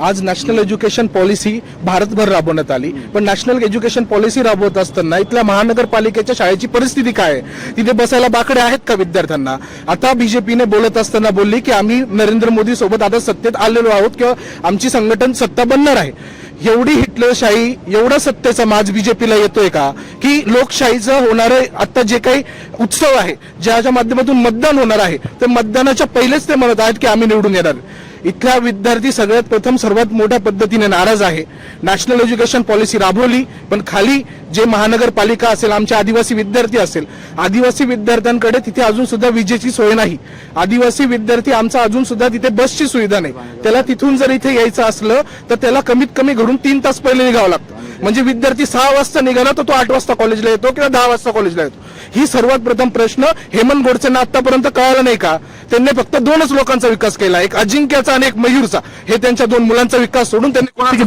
आज national education policy भारतभर राबवण्यात आली. पण नॅशनल एज्युकेशन पॉलिसी राबवत असताना इथल्या महानगरपालिकेच्या शाळेची परिस्थिती काय आहे? तिथे बसायला बाकडे आहेत का विद्यार्थ्यांना? आता बीजेपीने बोलत असताना बोलली की आम्ही नरेंद्र मोदी सोबत आता सत्तेत आलेलो आहोत किंवा आमची संघटन सत्ता बनणार आहे. एवढी हिटलरशाही एवढा सत्तेचा माज बीजेपीला येतोय का? की लोकशाहीचं होणारं आता जे काही उत्सव आहे ज्याच्या माध्यमातून मतदान होणार आहे ते मतदानाच्या पहिलेच ते म्हणत आहेत की आम्ही निवडून येणार. इथला विद्यार्थी सगळ्यात प्रथम सर्वात मोठ्या पद्धतीने नाराज आहे. नॅशनल एज्युकेशन पॉलिसी राबवली पण खाली जे महानगरपालिका असेल आमचे आदिवासी विद्यार्थी असेल आदिवासी विद्यार्थ्यांकडे तिथे अजून सुद्धा विजेची सोय नाही. आदिवासी विद्यार्थी आमचा अजून सुद्धा तिथे बसची सुविधा नाही. त्याला तिथून जर इथे यायचं असलं तर त्याला कमीत कमी घडून तीन तास पहिले निघावं लागतं. म्हणजे विद्यार्थी सहा वाजता निघाला तर तो आठ वाजता कॉलेजला येतो किंवा दहा वाजता कॉलेजला येतो. ही सर्वात प्रथम प्रश्न हेमंत गोडसेंना आतापर्यंत कळाला नाही का? त्यांनी फक्त दोनच लोकांचा विकास केला. एक अजिंक्याचा आणि एक मयूरचा. हे त्यांच्या दोन मुलांचा विकास सोडून त्यांनी